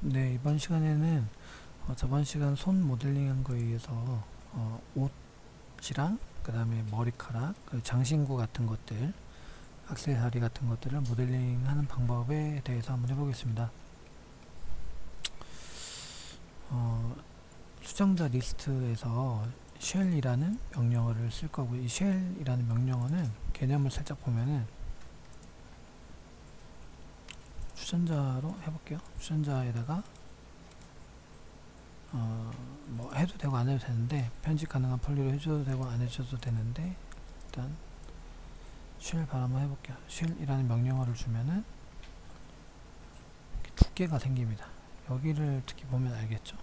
네, 이번 시간에는 어, 저번 시간 손 모델링 한 거에 의해서 어, 옷이랑 그 다음에 머리카락, 그 장신구 같은 것들, 악세사리 같은 것들을 모델링 하는 방법에 대해서 한번 해보겠습니다. 어, 수정자 리스트에서 쉘이라는 명령어를 쓸 거고요. 이 쉘이라는 명령어는 개념을 살짝 보면은 주전자로 해볼게요. 주전자에다가 어, 뭐 해도 되고 안 해도 되는데 편집 가능한 폴리로 해줘도 되고 안 해줘도 되는데 일단 쉘 한번 해볼게요. 쉘이라는 명령어를 주면은 이렇게 두께가 생깁니다. 여기를 특히 보면 알겠죠.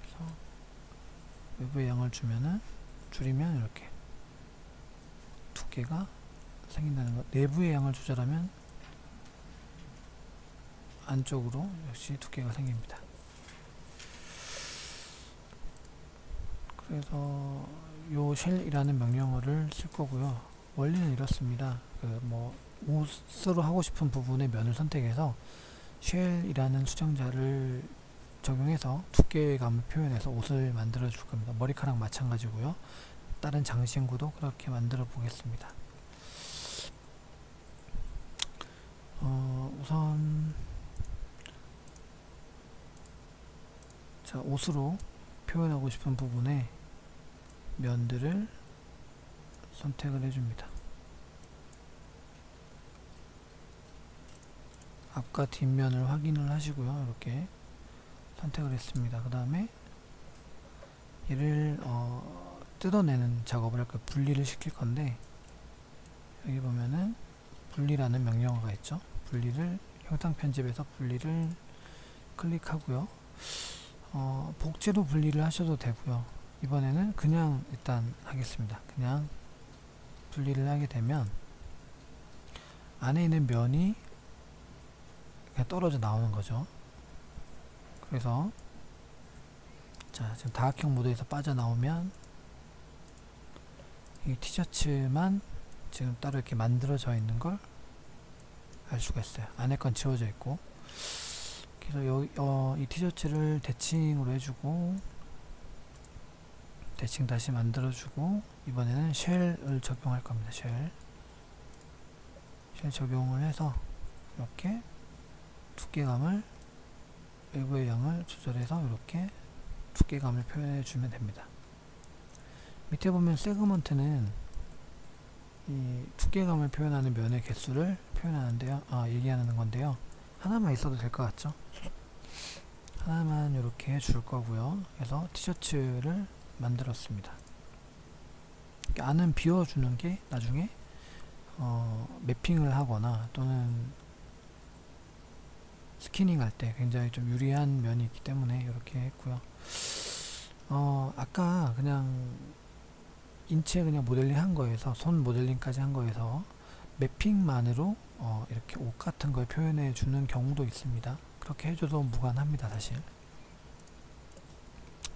그래서 외부의 양을 주면은 줄이면 이렇게 두께가 생긴다는 것. 내부의 양을 조절하면 안쪽으로 역시 두께가 생깁니다. 그래서 요 쉘이라는 명령어를 쓸 거고요. 원리는 이렇습니다. 그뭐 옷으로 하고 싶은 부분의 면을 선택해서 쉘이라는 수정자를 적용해서 두께감을 표현해서 옷을 만들어 줄 겁니다. 머리카락 마찬가지고요. 다른 장신구도 그렇게 만들어 보겠습니다. 어, 우선 자 옷으로 표현하고 싶은 부분에 면들을 선택을 해줍니다. 앞과 뒷면을 확인을 하시고요. 이렇게 선택을 했습니다. 그 다음에 얘를 어, 뜯어내는 작업을 할 거예요. 분리를 시킬 건데 여기 보면은 분리라는 명령어가 있죠. 분리를 형상 편집에서 분리를 클릭하고요. 어, 복제로 분리를 하셔도 되고요. 이번에는 그냥 일단 하겠습니다. 그냥 분리를 하게 되면 안에 있는 면이 그냥 떨어져 나오는 거죠. 그래서 자 지금 다각형 모드에서 빠져나오면 이 티셔츠만 지금 따로 이렇게 만들어져 있는 걸 알 수가 있어요. 안에 건 지워져 있고 그래서 여, 어, 이 티셔츠를 대칭으로 해주고 대칭 다시 만들어주고 이번에는 쉘을 적용할 겁니다. 쉘. 쉘 적용을 해서 이렇게 두께감을 외부의 양을 조절해서 이렇게 두께감을 표현해 주면 됩니다. 밑에 보면 세그먼트는 이 두께감을 표현하는 면의 개수를 표현하는데요. 아, 얘기하는 건데요. 하나만 있어도 될 것 같죠? 하나만 이렇게 줄 거고요. 그래서 티셔츠를 만들었습니다. 안은 비워주는 게 나중에 어, 매핑을 하거나 또는 스키닝 할 때 굉장히 좀 유리한 면이 있기 때문에 이렇게 했고요. 어, 아까 그냥 인체 그냥 모델링 한 거에서 손 모델링까지 한 거에서 매핑만으로 어, 이렇게 옷 같은 걸 표현해 주는 경우도 있습니다. 그렇게 해줘도 무관합니다, 사실.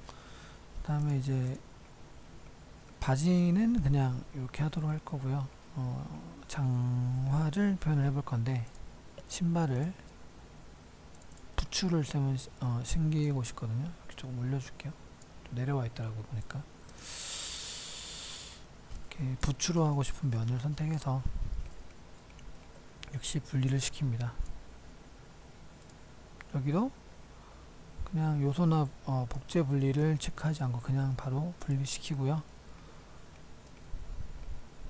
그 다음에 이제 바지는 그냥 이렇게 하도록 할 거고요. 어, 장화를 표현을 해볼 건데 신발을 부츠를 세면 어, 신기고 싶거든요. 이렇게 조금 올려줄게요. 좀 내려와 있더라고 보니까. 부츠로 하고 싶은 면을 선택해서 역시 분리를 시킵니다. 여기도 그냥 요소나 어, 복제 분리를 체크하지 않고 그냥 바로 분리시키고요.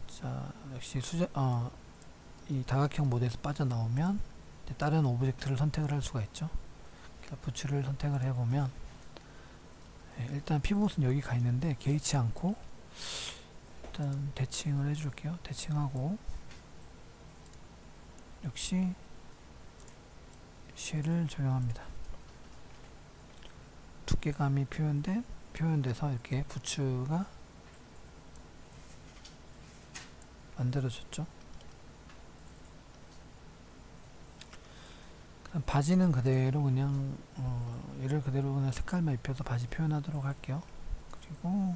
자, 역시 수제, 어, 이 다각형 모드에서 빠져나오면 다른 오브젝트를 선택을 할 수가 있죠. 부츠를 선택을 해보면 네, 일단 피봇은 여기 가 있는데 개의치 않고 일단 대칭을 해줄게요. 대칭하고 역시 쉘을 적용합니다. 두께감이 표현된 표현돼서 이렇게 부츠가 만들어졌죠. 바지는 그대로 그냥 어, 얘를 그대로 그냥 색깔만 입혀서 바지 표현하도록 할게요. 그리고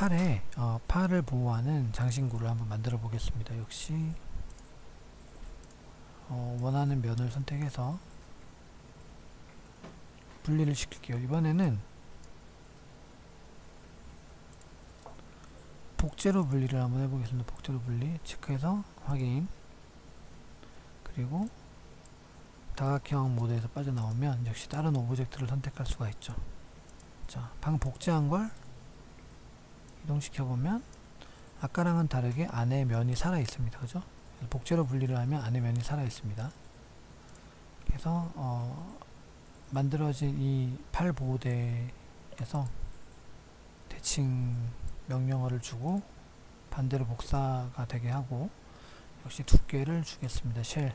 팔에 어, 팔을 보호하는 장신구를 한번 만들어 보겠습니다. 역시 어, 원하는 면을 선택해서 분리를 시킬게요. 이번에는 복제로 분리를 한번 해보겠습니다. 복제로 분리 체크해서 확인 그리고 다각형 모드에서 빠져나오면 역시 다른 오브젝트를 선택할 수가 있죠. 자, 방금 복제한 걸 이동시켜 보면 아까랑은 다르게 안에 면이 살아 있습니다. 그죠? 복제로 분리를 하면 안에 면이 살아 있습니다. 그래서 어, 만들어진 이 팔 보호대에서 대칭 명령어를 주고 반대로 복사가 되게 하고 역시 두께를 주겠습니다. 쉘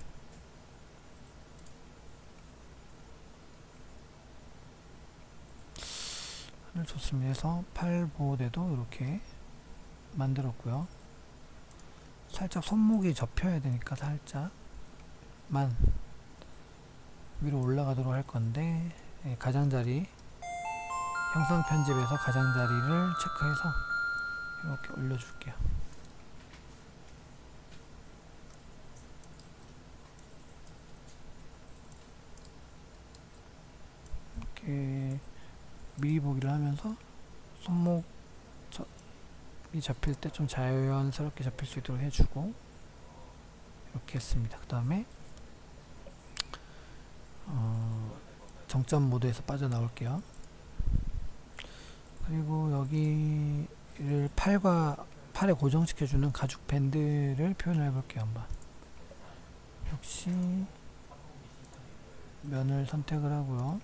좋습니다. 해서 팔 보호대도 이렇게 만들었고요. 살짝 손목이 접혀야 되니까 살짝만 위로 올라가도록 할 건데 예, 가장자리 형상 편집에서 가장자리를 체크해서 이렇게 올려줄게요. 이렇게 미리 보기를 하면서 손목이 잡힐 때 좀 자연스럽게 잡힐 수 있도록 해주고 이렇게 했습니다. 그 다음에 어, 정점 모드에서 빠져나올게요. 그리고 여기를 팔과 팔에 고정시켜주는 가죽 밴드를 표현을 해볼게요. 한번 역시 면을 선택을 하고요.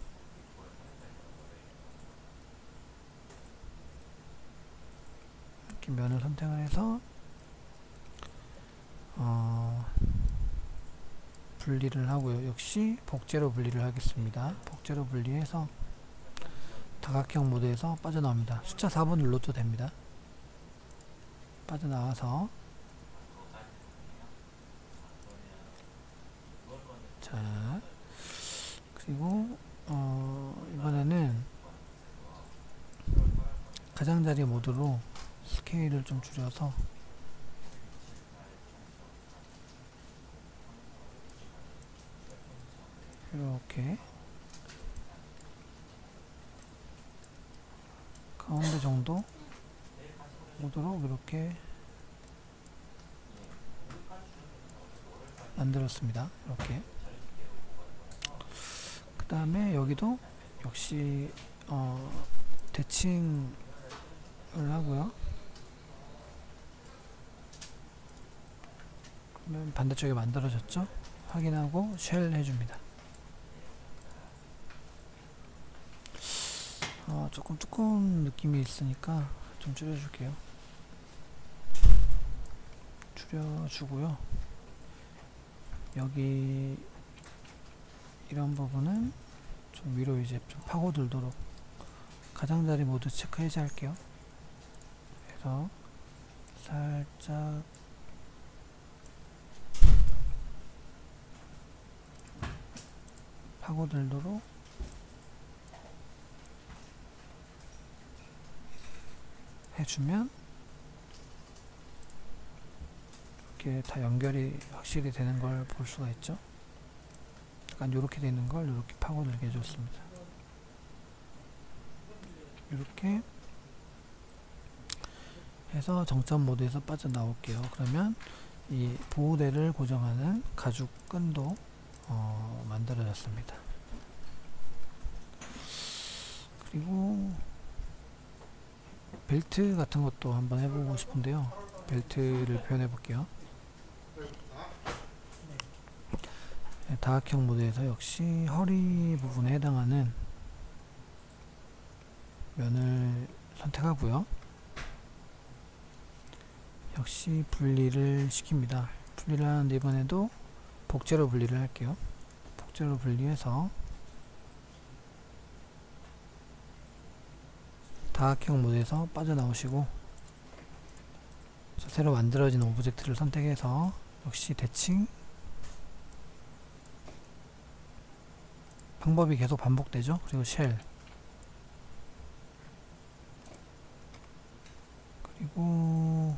이렇게 면을 선택을 해서 어, 분리를 하고요. 역시 복제로 분리를 하겠습니다. 복제로 분리해서 다각형 모드에서 빠져나옵니다. 숫자 4번 눌러도 됩니다. 빠져나와서 자 그리고 어, 이번에는 가장자리 모드로 스케일을 좀 줄여서 이렇게 가운데 정도 오도록 이렇게 만들었습니다. 이렇게 그 다음에 여기도 역시 어, 대칭을 하고요. 그러면 반대쪽에 만들어졌죠? 확인하고 쉘 해줍니다. 어, 조금 두꺼운 느낌이 있으니까 좀 줄여줄게요. 줄여주고요. 여기 이런 부분은 좀 위로 이제 좀 파고들도록 가장자리 모두 체크 해제할게요. 그래서 살짝 파고들도록 해주면 이렇게 다 연결이 확실히 되는 걸 볼 수가 있죠. 약간 이렇게 되는 걸 이렇게 파고들게 해줬습니다. 이렇게 해서 정점 모드에서 빠져나올게요. 그러면 이 보호대를 고정하는 가죽 끈도 어, 만들어졌습니다. 그리고 벨트 같은 것도 한번 해보고 싶은데요. 벨트를 표현해 볼게요. 네, 다각형 모드에서 역시 허리 부분에 해당하는 면을 선택하고요. 역시 분리를 시킵니다. 분리를 하는데 이번에도 복제로 분리를 할게요. 복제로 분리해서 다각형 모드에서 빠져나오시고 새로 만들어진 오브젝트를 선택해서 역시 대칭 방법이 계속 반복되죠. 그리고 쉘 그리고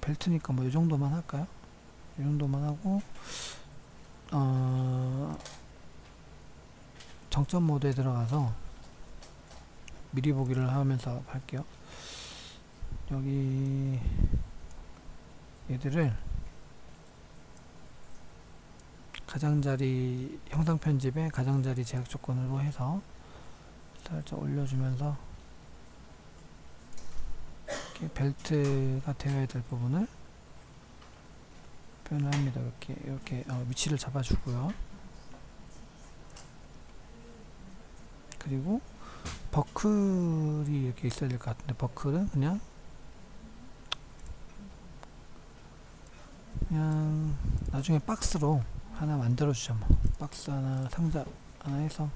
벨트니까 뭐 이 정도만 할까요? 이 정도만 하고 어, 정점 모드에 들어가서 미리 보기를 하면서 할게요. 여기 얘들을 가장자리 형상 편집에 가장자리 제약 조건으로 해서 살짝 올려주면서 이렇게 벨트가 되어야 될 부분을 표현을 합니다. 이렇게 이렇게 어, 위치를 잡아주고요. 그리고 버클이 이렇게 있어야 될 것 같은데 버클은 그냥 그냥 나중에 박스로 하나 만들어 주죠 뭐. 박스 하나 상자 하나 해서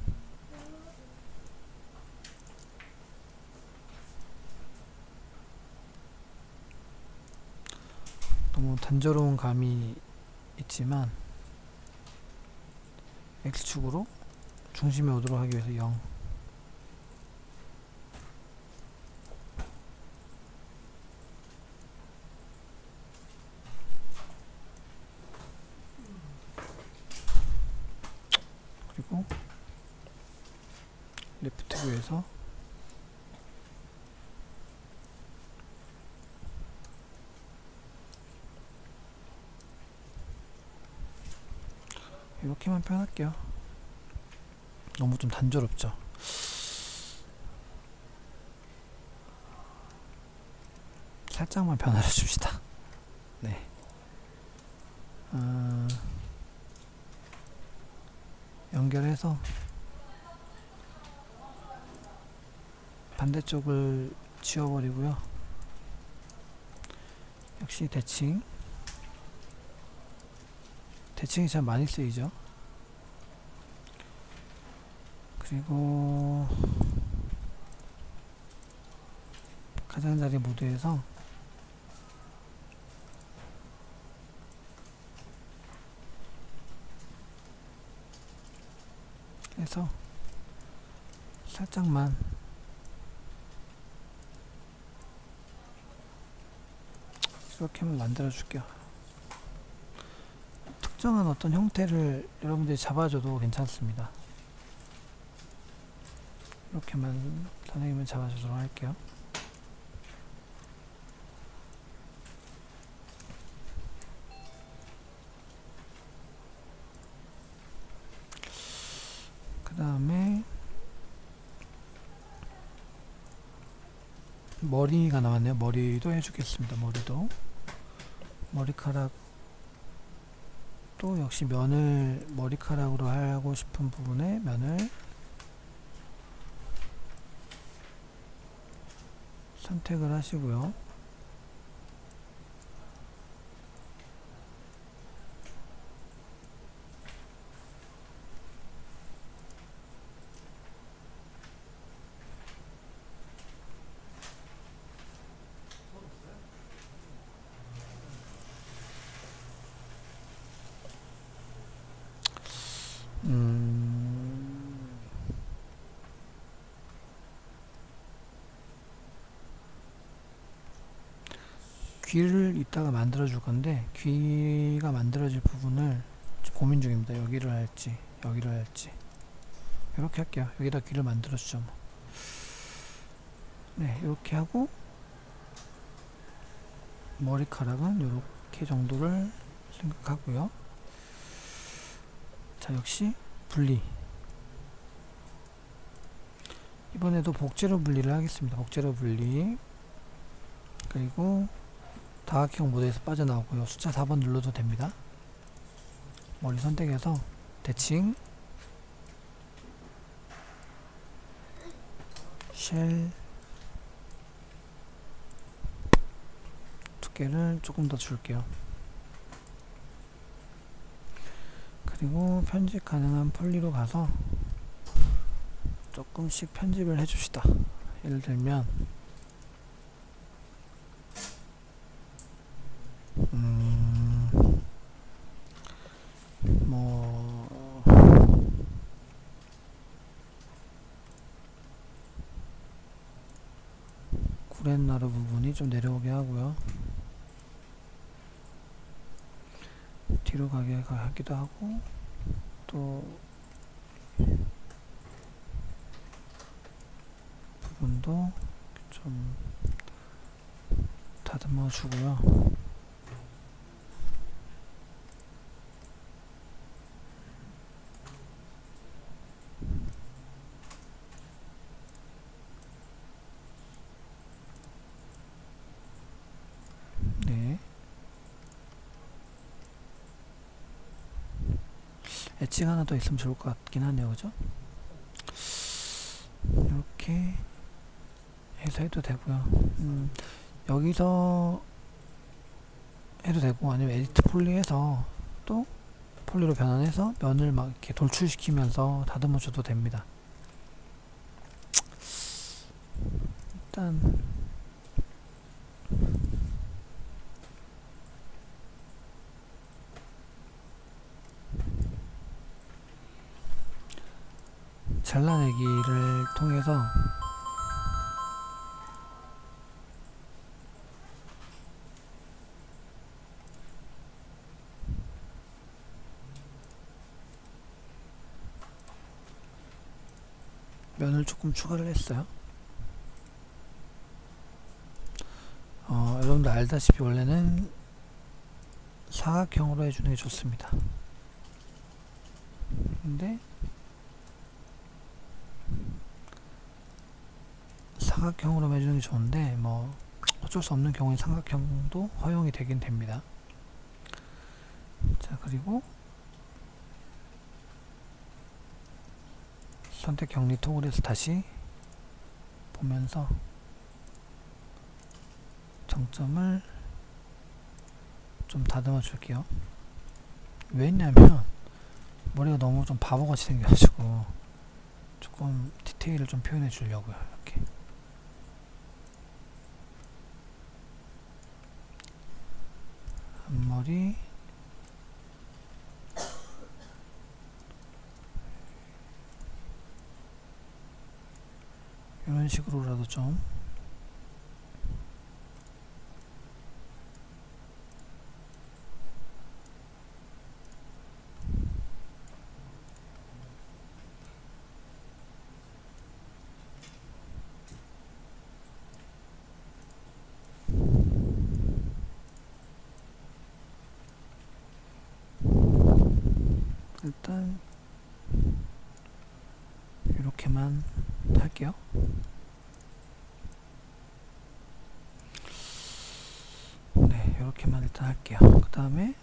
단조로운 감이 있지만 X축으로 중심에 오도록 하기 위해서 0 그리고 레프트 뷰에서 표현할게요. 너무 좀 단조롭죠. 살짝만 변화를 줍시다. 네. 어, 연결해서 반대쪽을 지워버리고요. 역시 대칭 대칭이 참 많이 쓰이죠. 그리고 가장자리 모드에서 해서 살짝만 이렇게만 만들어 줄게요. 특정한 어떤 형태를 여러분들이 잡아줘도 괜찮습니다. 이렇게만 선생님은 잡아주도록 할게요. 그 다음에 머리가 나왔네요. 머리도 해주겠습니다. 머리도 머리카락 또 역시 면을 머리카락으로 하고 싶은 부분에 면을 선택을 하시고요. 음, 귀를 이따가 만들어 줄 건데 귀가 만들어질 부분을 좀 고민 중입니다. 여기를 할지 여기를 할지 이렇게 할게요. 여기다 귀를 만들어 주죠. 뭐. 네, 이렇게 하고 머리카락은 이렇게 정도를 생각하고요. 자, 역시 분리. 이번에도 복제로 분리를 하겠습니다. 복제로 분리. 그리고 다각형 모드에서 빠져나오고요. 숫자 4번 눌러도 됩니다. 머리 선택해서 대칭 쉘 두께를 조금 더 줄게요. 그리고 편집 가능한 폴리로 가서 조금씩 편집을 해줍시다. 예를 들면 음, 뭐 구렛나루 부분이 좀 내려오게 하고요. 뒤로 가게 하기도 하고 또 부분도 좀 다듬어 주고요. 네. 엣지가 하나 더 있으면 좋을 것 같긴 하네요, 그죠? 이렇게 해서 해도 되고요. 음, 여기서 해도 되고 아니면 에디트 폴리에서 또 폴리로 변환해서 면을 막 이렇게 돌출시키면서 다듬어 줘도 됩니다. 일단 면을 조금 추가를 했어요. 어, 여러분들 알다시피 원래는 사각형으로 해주는 게 좋습니다. 근데 사각형으로 해주는 게 좋은데 뭐 어쩔 수 없는 경우에 삼각형도 허용이 되긴 됩니다. 자 그리고 선택 격리 토글에서 다시 보면서 정점을 좀 다듬어 줄게요. 왜냐면 머리가 너무 좀 바보같이 생겨가지고 조금 디테일을 좀 표현해 주려고요. 이렇게 앞머리 이런 식으로라도 좀 일단 이렇게만 할게요. 네, 이렇게만 일단 할게요. 그 다음에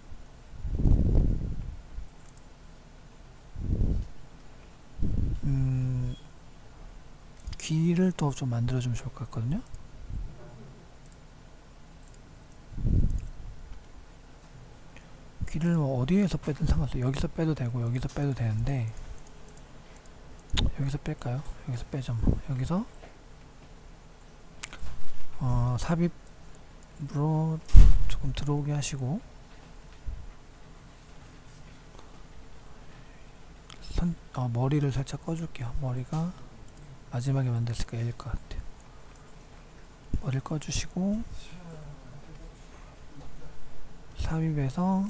음, 귀를 또 좀 만들어주면 좋을 것 같거든요. 귀를 뭐 어디에서 빼든 상관없어요. 여기서 빼도 되고 여기서 빼도 되는데 여기서 뺄까요? 여기서 빼죠. 뭐. 여기서 어, 삽입으로 조금 들어오게 하시고 선, 어, 머리를 살짝 꺼줄게요. 머리가 마지막에 만들었을까 일일 것 같아요. 머리를 꺼주시고 삽입해서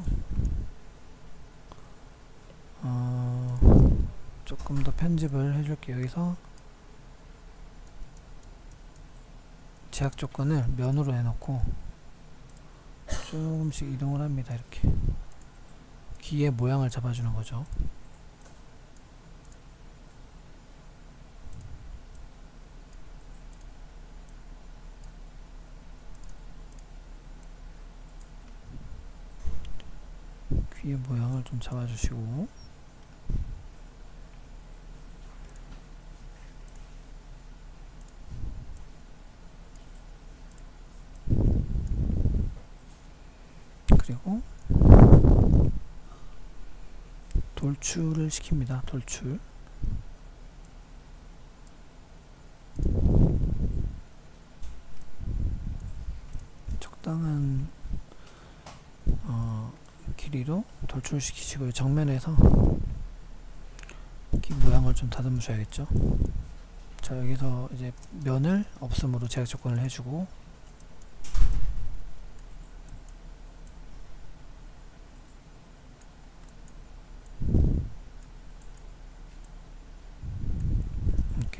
어, 조금 더 편집을 해줄게요. 여기서 제약 조건을 면으로 해놓고 조금씩 이동을 합니다. 이렇게 귀의 모양을 잡아주는 거죠. 귀의 모양을 좀 잡아주시고 돌출을 시킵니다. 돌출 적당한 어, 길이로 돌출시키시고요. 정면에서 귀 모양을 좀 다듬으셔야겠죠. 자 여기서 이제 면을 없음으로 제약 조건을 해주고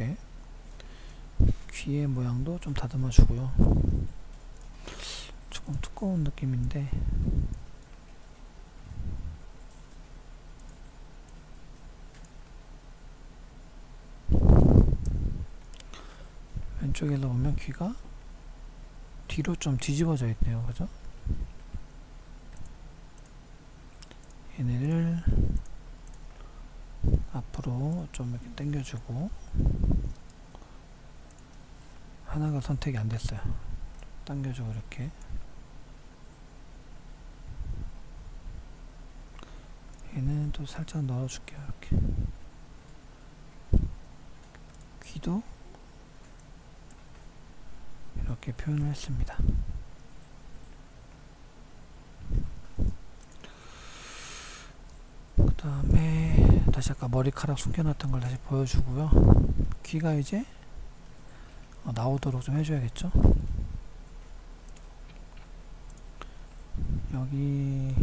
이렇게 귀의 모양도 좀 다듬어 주고요. 조금 두꺼운 느낌인데. 왼쪽에서 보면 귀가 뒤로 좀 뒤집어져 있네요. 그죠 얘네를 앞으로 좀 이렇게 당겨주고 하나가 선택이 안 됐어요. 당겨주고 이렇게. 얘는 또 살짝 넣어줄게요 이렇게. 귀도 이렇게 표현을 했습니다. 그 다음에 다시 아까 머리카락 숨겨놨던 걸 다시 보여주고요. 귀가 이제 어, 나오도록 좀 해줘야겠죠? 여기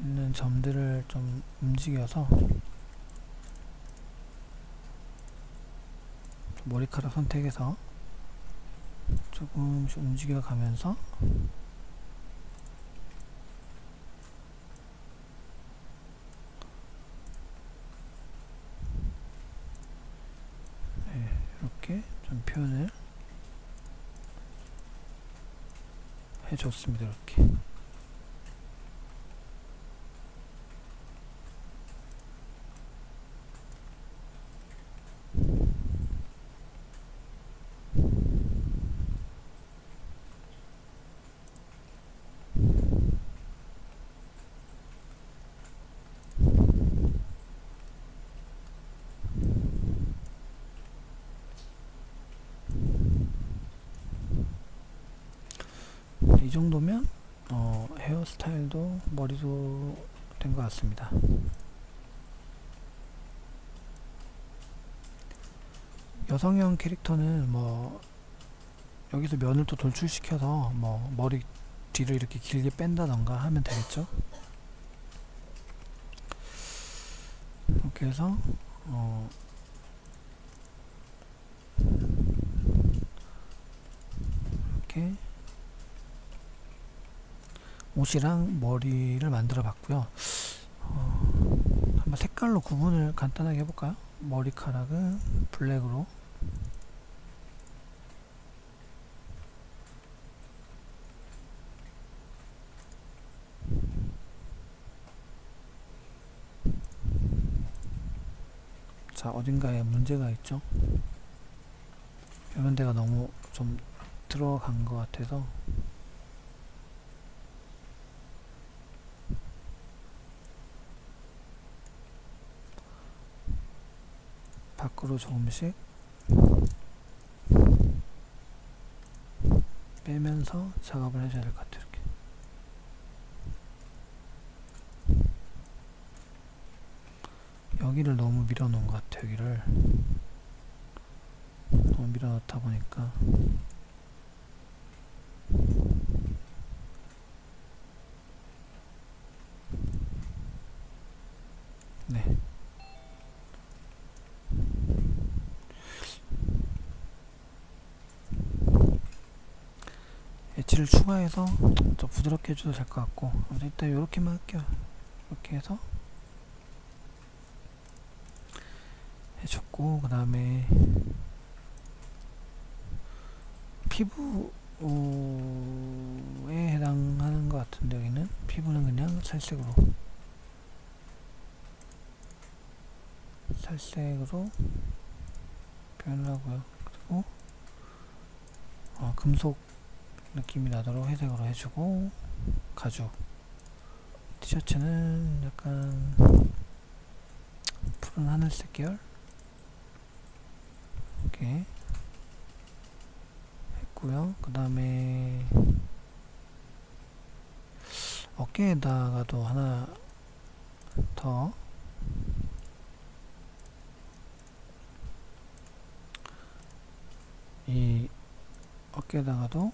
있는 점들을 좀 움직여서 머리카락 선택해서 조금씩 움직여 가면서 네, 이렇게 좀 표현을 해줬습니다. 이렇게 이 정도면 어, 헤어스타일도 머리도 된 것 같습니다. 여성형 캐릭터는 뭐 여기서 면을 또 돌출시켜서 뭐 머리 뒤를 이렇게 길게 뺀다던가 하면 되겠죠. 이렇게 해서 어 이렇게 옷이랑 머리를 만들어 봤고요. 어, 한번 색깔로 구분을 간단하게 해볼까요? 머리카락은 블랙으로 자 어딘가에 문제가 있죠 데가 너무 좀 들어간 것 같아서 밖으로 조금씩 빼면서 작업을 해줘야 될 것 같아요. 이렇게. 여기를 너무 밀어놓은 것 같아요. 여기를 너무 밀어넣다 보니까 네. 엣지를 추가해서 더 부드럽게 해줘도 될 것 같고 일단 이렇게만 할게요. 이렇게 해서 해줬고 그 다음에 피부에 해당하는 것 같은데 여기는? 피부는 그냥 살색으로. 살색으로 표현을 하고요. 그리고 어, 금속 느낌이 나도록 회색으로 해주고 가죽. 티셔츠는 약간 푸른 하늘색 계열? 이렇게 했고요. 그 다음에 어깨에다가도 하나 더. 이 밖에다가도.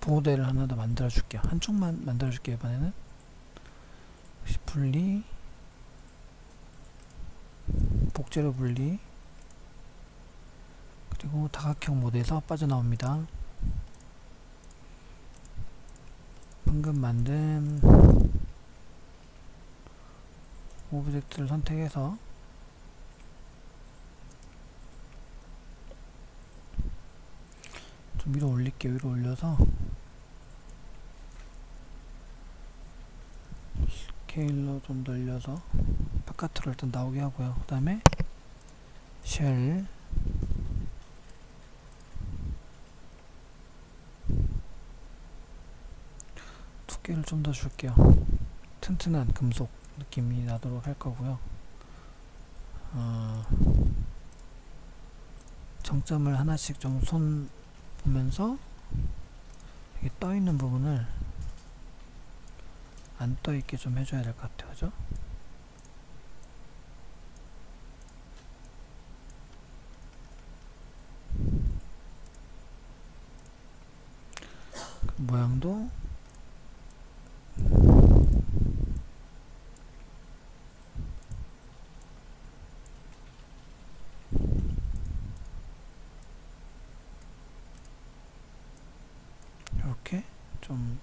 보호대를 하나 더 만들어 줄게요. 한쪽만 만들어 줄게요 이번에는. 다시 분리? 복제로 분리. 그리고 다각형 모드에서 빠져나옵니다. 방금 만든 오브젝트를 선택해서 좀 위로 올릴게요. 위로 올려서 스케일러 좀 늘려서 바깥으로 일단 나오게 하고요. 그 다음에 쉘 두께를 좀 더 줄게요. 튼튼한 금속 느낌이 나도록 할 거고요. 어, 정점을 하나씩 좀 손 보면서 이게 떠 있는 부분을 안 떠 있게 좀 해줘야 될 것 같아요. 그죠? 그 모양도 이렇게 좀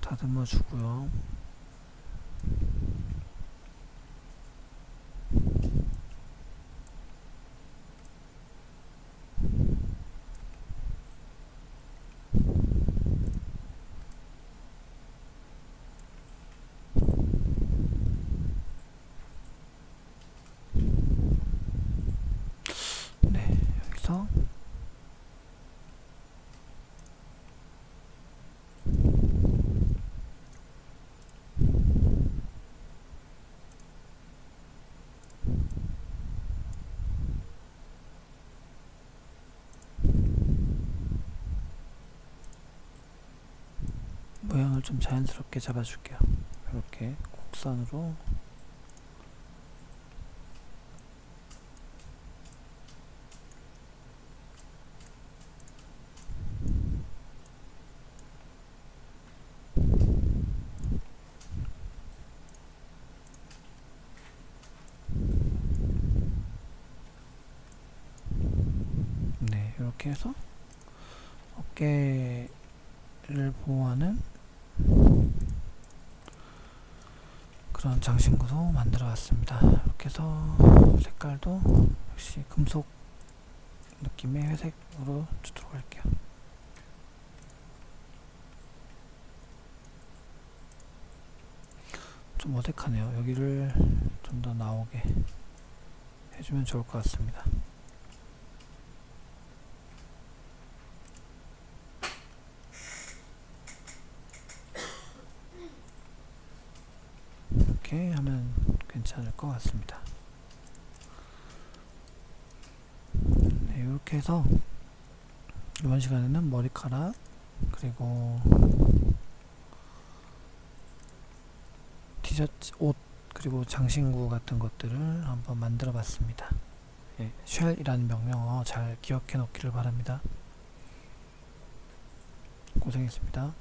다듬어 주고요. 네, 여기서 모양을 좀 자연스럽게 잡아줄게요. 이렇게 곡선으로 네, 이렇게 해서 어깨를 보호하는 그런 장신구도 만들어 왔습니다. 이렇게 해서 색깔도 역시 금속 느낌의 회색으로 주도록 할게요. 좀 어색하네요. 여기를 좀 더 나오게 해주면 좋을 것 같습니다. 이렇게 하면 괜찮을 것 같습니다. 네, 이렇게 해서 이번 시간에는 머리카락 그리고 티셔츠, 옷 그리고 장신구 같은 것들을 한번 만들어 봤습니다. 예, 쉘이라는 명령어 잘 기억해 놓기를 바랍니다. 고생했습니다.